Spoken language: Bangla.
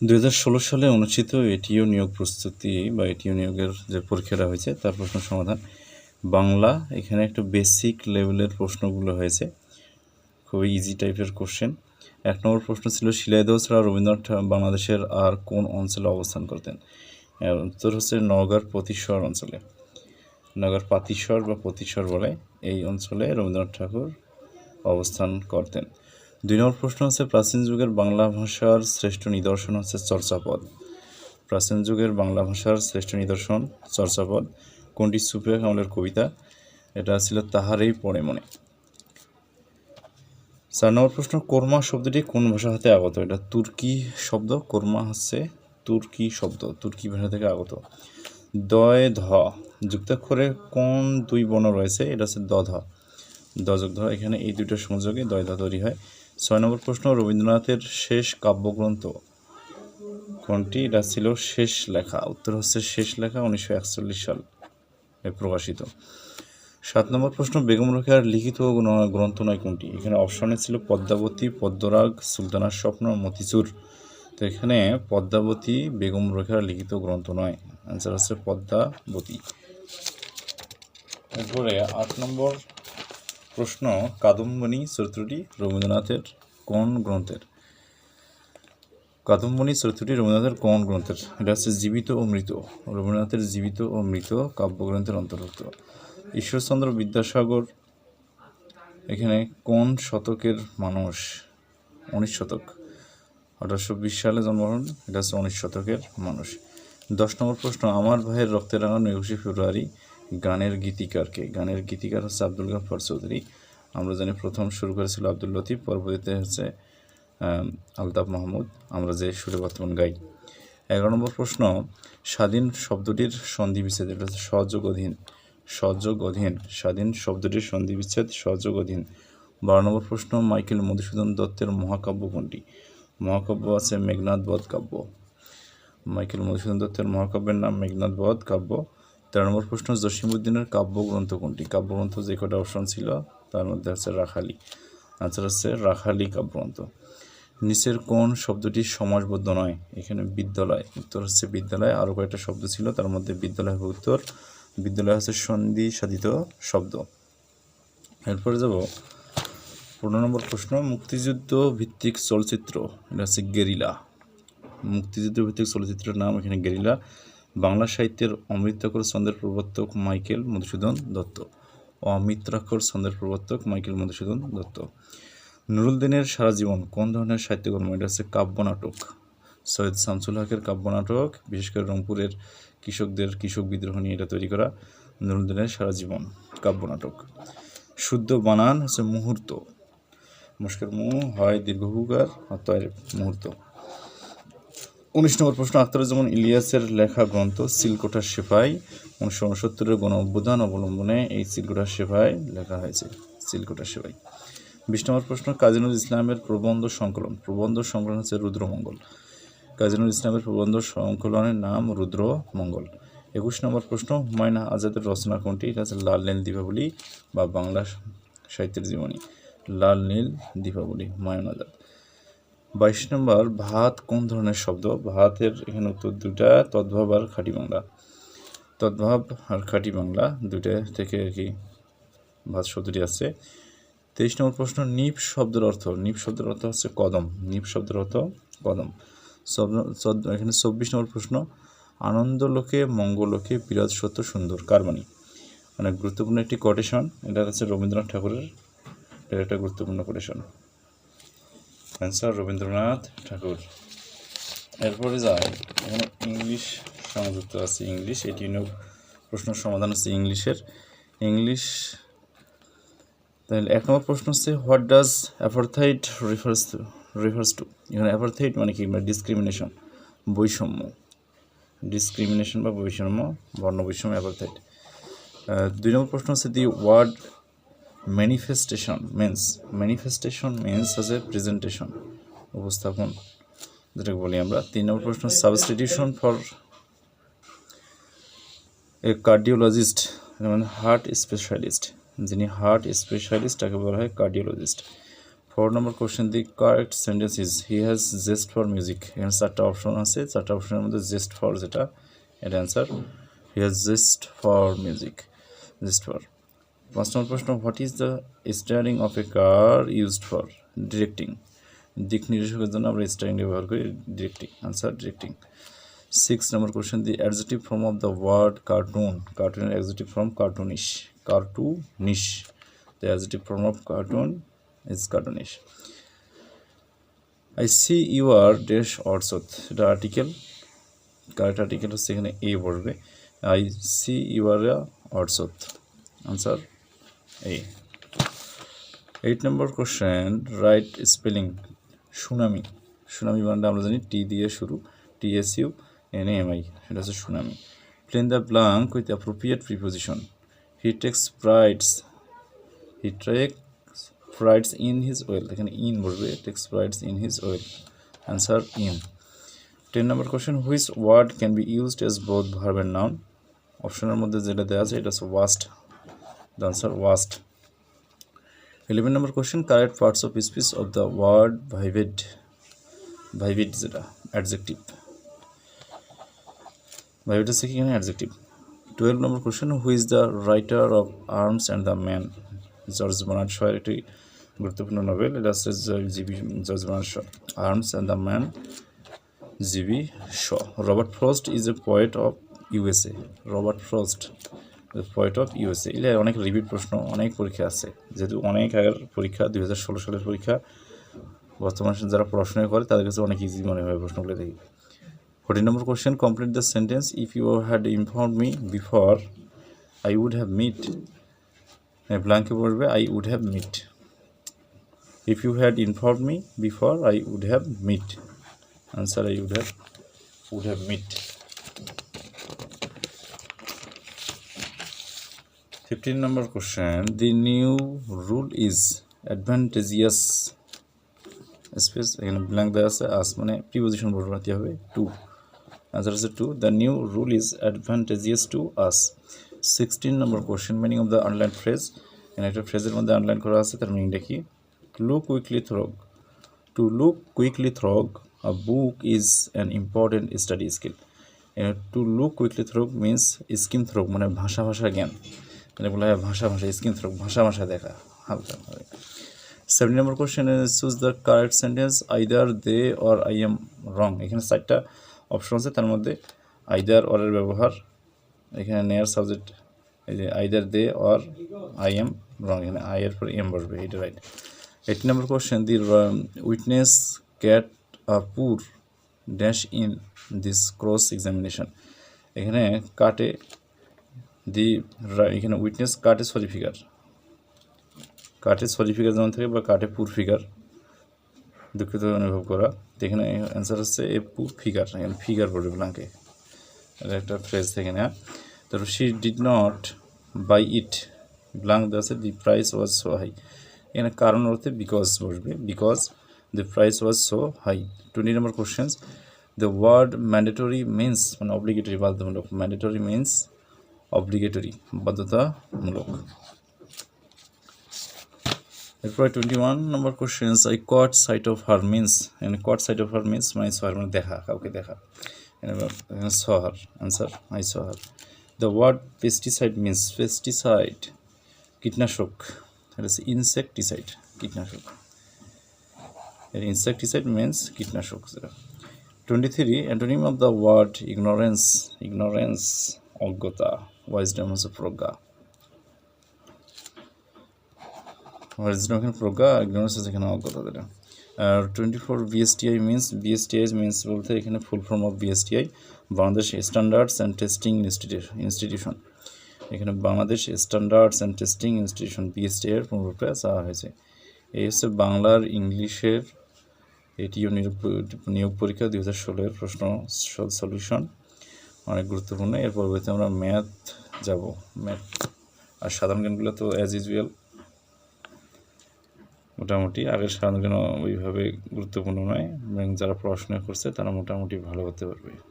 দুই হাজার ষোলো সালে অনুষ্ঠিত এটিও নিয়োগ প্রস্তুতি বা এটিও নিয়োগের যে পরীক্ষাটা হয়েছে, তার প্রশ্ন সমাধান। বাংলা, এখানে একটু বেসিক লেভেলের প্রশ্নগুলো হয়েছে। খুবই ইজি টাইপের কোশ্চেন এক নম্বর প্রশ্ন ছিল, শিলাইদহ ছাড়া রবীন্দ্রনাথ বাংলাদেশের আর কোন অঞ্চলে অবস্থান করতেন? উত্তর হচ্ছে নওগাঁর পতিশ্বর অঞ্চলে। নগর পাতিশ্বর বা পতিশ্বর বলে এই অঞ্চলে রবীন্দ্রনাথ ঠাকুর অবস্থান করতেন। দুই নম্বর প্রশ্ন হচ্ছে, প্রাচীন যুগের বাংলা ভাষার শ্রেষ্ঠ নিদর্শন হচ্ছে চর্চাপদ। প্রাচীন যুগের বাংলা ভাষার শ্রেষ্ঠ নিদর্শন চর্চাপদ। কোনটি সুফিয়া কামলের কবিতা? এটা ছিল তাহারই পড়ে মনে। চার নম্বর প্রশ্ন, কোরমা শব্দটি কোন ভাষা হাতে আগত? এটা তুর্কি শব্দ, কোরমা হচ্ছে তুর্কি শব্দ, তুর্কি ভাষা থেকে আগত। দয়, ধ, যুক্তাক্ষরে কোন দুই বর্ণ রয়েছে? এটা হচ্ছে দ, ধ। দযোগ ধ, এখানে এই দুইটা সংযোগে দয়, ধ তৈরি হয়। ছয় নম্বর প্রশ্ন, রবীন্দ্রনাথের শেষ কাব্যগ্রন্থ কোনটি? এটা ছিল শেষ লেখা। উত্তর হচ্ছে শেষ লেখা, উনিশশো একচল্লিশ সাল প্রকাশিত। সাত নম্বর প্রশ্ন, বেগম রোকেয়ার লিখিত গ্রন্থ নয় কোনটি? এখানে অপশনে ছিল পদ্মাবতী, পদ্মরাগ, সুলতানার স্বপ্ন, মতিচুর। তো এখানে পদ্মাবতী, বেগম রোকেয়ার লিখিত গ্রন্থ নয়। অ্যান্সার হচ্ছে পদ্মাবতী। এরপরে আট নম্বর প্রশ্ন, কাদম্বনী চরিত্রটি রবীন্দ্রনাথের কোন গ্রন্থের? কাদম্বনী চরিত্রটি রবীন্দ্রনাথের কোন গ্রন্থের? এটা হচ্ছে জীবিত ও মৃত। রবীন্দ্রনাথের জীবিত ও মৃত কাব্যগ্রন্থের অন্তর্ভুক্ত। ঈশ্বরচন্দ্র বিদ্যাসাগর এখানে কোন শতকের মানুষ? উনিশ শতক। আঠারোশো বিশ সালে জন্মগ্রহণ, এটা হচ্ছে উনিশ শতকের মানুষ। দশ নম্বর প্রশ্ন, আমার ভাইয়ের রক্তের রাঙানো একুশে ফেব্রুয়ারি। গানের গীতিকারকে। গানের গীতিকার হচ্ছে আব্দুল গাফর চৌধুরী। আমরা জানি প্রথম শুরু করেছিল আব্দুল লতিফ, পরবর্তীতে হচ্ছে আলতাফ মাহমুদ। আমরা যে সুরে বর্তমান গাই। এগারো নম্বর প্রশ্ন, স্বাধীন শব্দটির সন্ধি বিচ্ছেদ, এটা হচ্ছে সহযোগ অধীন। সহযোগ অধীন, স্বাধীন শব্দটির সন্ধি বিচ্ছেদ, সহযোগ অধীন। বারো নম্বর প্রশ্ন, মাইকেল মধুসূদন দত্তের মহাকাব্য কোনটি? মহাকাব্য আছে মেঘনাথ বধ কাব্য। মাইকেল মধুসূদন দত্তের মহাকাব্যের নাম মেঘনাথ বধ কাব্য। তেরো নম্বর প্রশ্ন জসিমুদ্দিনের কাব্যগ্রন্থ কোনটি? কাব্যগ্রন্থ যে কটা অপশন ছিল, তার মধ্যে হচ্ছে রাখালি। আনসার হচ্ছে রাখালি কাব্যগ্রন্থ। নিচের কোন শব্দটি সমাজবদ্ধ নয়? এখানে বিদ্যালয়, উত্তর হচ্ছে বিদ্যালয়। আরও কয়েকটা শব্দ ছিল, তার মধ্যে বিদ্যালয় হবে উত্তর। বিদ্যালয় হচ্ছে সন্ধি সাধিত শব্দ। এরপরে যাব পনেরো নম্বর প্রশ্ন, মুক্তিযুদ্ধ ভিত্তিক চলচ্চিত্র, এটা হচ্ছে গেরিলা। মুক্তিযুদ্ধ ভিত্তিক চলচ্চিত্রের নাম এখানে গেরিলা। বাংলা সাহিত্যের অমৃতাক্ষর ছন্দের প্রবর্তক মাইকেল মধুসূদন দত্ত অমিত্রাক্ষর ছন্দের প্রবর্তক মাইকেল মধুসূদন দত্ত। নুরুল দিনের সারা জীবন কোন ধরনের সাহিত্যকর্ম এটা হচ্ছে কাব্যনাটক সৈয়দ শামসুল হকের কাব্যনাটক বিশেষ করে রংপুরের কৃষকদের কৃষক বিদ্রোহ নিয়ে এটা তৈরি করা নুরুল দিনের সারা জীবন কাব্যনাটক শুদ্ধ বানান হচ্ছে মুহূর্ত। মুস্কের মু, হয় দীর্ঘহুকার অতয়ের মুহূর্ত। উনিশ নম্বর প্রশ্ন, আখতারুজ্জামান ইলিয়াসের লেখা গ্রন্থ সিলকোঠার সেফাই উনিশশো উনসত্তরের গণ অভ্যুত্থান অবলম্বনে এই সিলকোঠার সেফাই লেখা হয়েছে সিলকোঠার সেফাই বিশ নম্বর প্রশ্ন, কাজী নজরুল ইসলামের প্রবন্ধ সংকলন প্রবন্ধ সংকলন হচ্ছে রুদ্রমঙ্গল। কাজী নজরুল ইসলামের প্রবন্ধ সংকলনের নাম রুদ্রমঙ্গল। একুশ নম্বর প্রশ্ন, হুমায়ুন আজাদের রচনা কোনটি? হচ্ছে লাল নীল দীপাবলি বা বাংলা সাহিত্যের জীবনী, লাল নীল দীপাবলি, হুমায়ুন আজাদ। বাইশ নম্বর, ভাত কোন ধরনের শব্দ? ভাতের এখানে উত্তর দুটা তদ্ভাব আর খাঁটি বাংলা। তদ্ভাব আর খাঁটি বাংলা দুইটা থেকে আর কি ভাত শব্দটি আছে তেইশ নম্বর প্রশ্ন, নিপ শব্দের অর্থ? নিপ শব্দের অর্থ হচ্ছে কদম। নিপ শব্দের অর্থ কদম। এখানে চব্বিশ নম্বর প্রশ্ন, আনন্দ লোকে মঙ্গলোকে বিরাট সত্য, সুন্দর, কার বাণী? অনেক গুরুত্বপূর্ণ একটি কোটেশন এটা হচ্ছে রবীন্দ্রনাথ ঠাকুরের, এটা একটা গুরুত্বপূর্ণ কোটেশন অ্যান্সার রবীন্দ্রনাথ ঠাকুর। এরপরে যায় এখানে ইংলিশ সংযুক্ত আছে ইংলিশ এটি প্রশ্ন সমাধান হচ্ছে ইংলিশের ইংলিশ তাহলে এক নম্বর প্রশ্ন হচ্ছে what does apartheid refers to refers to এখানে অ্যাপারথাইট মানে কি? মানে ডিসক্রিমিনেশন বৈষম্য। ডিসক্রিমিনেশন বা বৈষম্য, বর্ণ বৈষম্য অ্যাপারথাইট দুই নম্বর প্রশ্ন হচ্ছে the word manifestation means manifestation means হচ্ছে প্রেজেন্টেশন উপস্থাপন, যেটাকে বলি আমরা। তিন নম্বর প্রশ্ন সাবস্টিটিউশন ফর এ কার্ডিওলজিস্ট মানে হার্ট স্পেশালিস্ট যিনি হার্ট স্পেশালিস্ট তাকে বলা হয় cardiologist four number question the correct sentence is he has zest for music এখানে চারটা অপশন আছে, চারটা অপশনের মধ্যে জেস্ট ফর যেটা এটা answer he has zest for music zest for পাঁচ নম্বর প্রশ্ন what is the steering of a car used for directing দিক নির্দেশকের জন্য আমরা স্টারিং ব্যবহার করি directing answer directing six number question the adjective form of the word cartoon কার্টুনের adjective form cartoonish cartoonish the adjective form of cartoon is cartoonish I see you are dash অর্সত এটা আর্টিকেল কারেক্ট আর্টিকেল হচ্ছে এখানে এ বসবে। I C you R অর্সত answer a eight number question write spelling tsunami tsunami বানটা আমরা জানি টি দিয়ে শুরু T S U N M I সেটা হচ্ছে tsunami plain the blank with appropriate preposition he takes prides he trek prides in his well এখানে ইন বলবে takes prides in his well answer in ten number question which word can be used as both verb and noun অপশনের মধ্যে যেটা দেওয়া আছে, এটা হচ্ছে waste the answer waste eleven number question correct parts of speech of the word vivid vivid যেটা অ্যাডজেক্টিভ ভাইভেড হচ্ছে কি adjective twelve number question who is the writer of Arms and the Man George Bernard শয়ের একটি গুরুত্বপূর্ণ নোবেল এটা হচ্ছে GB George Bernard Shaw Arms and the Man GB Shaw Robert Frost is a poet of USA Robert Frost poet of USA. এগুলো অনেক রিপিট প্রশ্ন, অনেক পরীক্ষা আছে। যেহেতু অনেক আগের পরীক্ষা, দুই হাজার ষোলো সালের পরীক্ষা, বর্তমান যারা পড়াশোনা করে, তাদের কাছে অনেক ইজি মনে হয় প্রশ্নগুলো দেখি। Forty number question complete the sentence if you had inform me before I would have meet ব্ল্যাঙ্কে পড়বে I would have meet if you had inform me before I would have meet answer I would have would have meet fifteen number question the new rule is advantageous space এখানে ব্ল্যাঙ্ক দেওয়া আছে আস মানে প্রিপোজিশন বসাতে হবে টু আনসার হচ্ছে to the new rule is advantageous to us sixteen number question meaning of the underlined phrase এখানে একটা ফ্রেজের মধ্যে আনলাইন করা আছে, তার মিনিংটা কি? Look quickly through to look quickly through a book is an important study skill to look quickly through means skim through মানে ভাষা ভাষা জ্ঞান। মানে বলা হয় ভাষা ভাষা স্কিম থ্রগ ভাষা ভাষা দেখা, হালকা seven number question choose the correct sentence either they or I am wrong এখানে চারটা অপশন আছে, তার মধ্যে আইদার অরের ব্যবহার। এখানে নেয়ার সাবজেক্ট এই যে either they or I am wrong এখানে আই এর পর এম বসবে, এটা right eight number question the witness cut a poor dash in this cross examination এখানে কাটে দি এখানে উইটনেস কাটে সরি ফিগার কাটে সরি ফিগার যেমন থাকে, বা কাটে পুর ফিগার দুঃখিত অনুভব করা। এখানে অ্যান্সার হচ্ছে এ পুর ফিগার এখানে ফিগার পড়বে ব্লাঙ্কে এটা একটা ফ্রেজ থেকে নেওয়া তারপর she did not buy it blank দেওয়া আছে the price was so high এখানে কারণ অর্থে বিকজ বসবে। Because the price was so high twenty number questions the word mandatory means মানে অব্লিগেটরি বাধ্যতামূলক। ম্যান্ডেটরি মিন্স অব্লিগেটরি বাধ্যতামূলক। এরপরে twenty one number questions I caught sight of her means এখানে caught sight of her means মানে সহার মানে দেখা, কাউকে দেখা। Saw her answer I saw her the word pesticide means pesticide কীটনাশক। এটা হচ্ছে ইনসেকটিসাইড কীটনাশক। ইনসেকটিসাইড মিন্স কীটনাশক যেটা twenty three antonym of the word ignorance ignorance অজ্ঞতা। ওয়াইজডম হচ্ছে প্রজ্ঞা অরিজিনাল এখানে প্রজ্ঞা ইগনোরেন্স হচ্ছে এখানে অজ্ঞতা যেটা আর twenty four BSTI means BSTI means বলতে এখানে full form of BSTI Bangladesh standards and testing institution institution এখানে Bangladesh standards and testing institution BSTI এর পূর্বরূপে চাওয়া হয়েছে। এই হচ্ছে বাংলার ইংলিশের এটিও নিয়োগ পরীক্ষা দুই হাজার ষোলোর প্রশ্ন সলিউশন অনেক গুরুত্বপূর্ণ। এর পরবর্তী আমরা ম্যাথ যাব। ম্যাথ আর সাধারণ জ্ঞানগুলো তো অ্যাজ ইউজুয়াল মোটামুটি আগের সাধারণ জ্ঞান ওইভাবে গুরুত্বপূর্ণ নয়। এবং যারা পড়াশোনা করছে, তারা মোটামুটি ভালো হতে পারবে।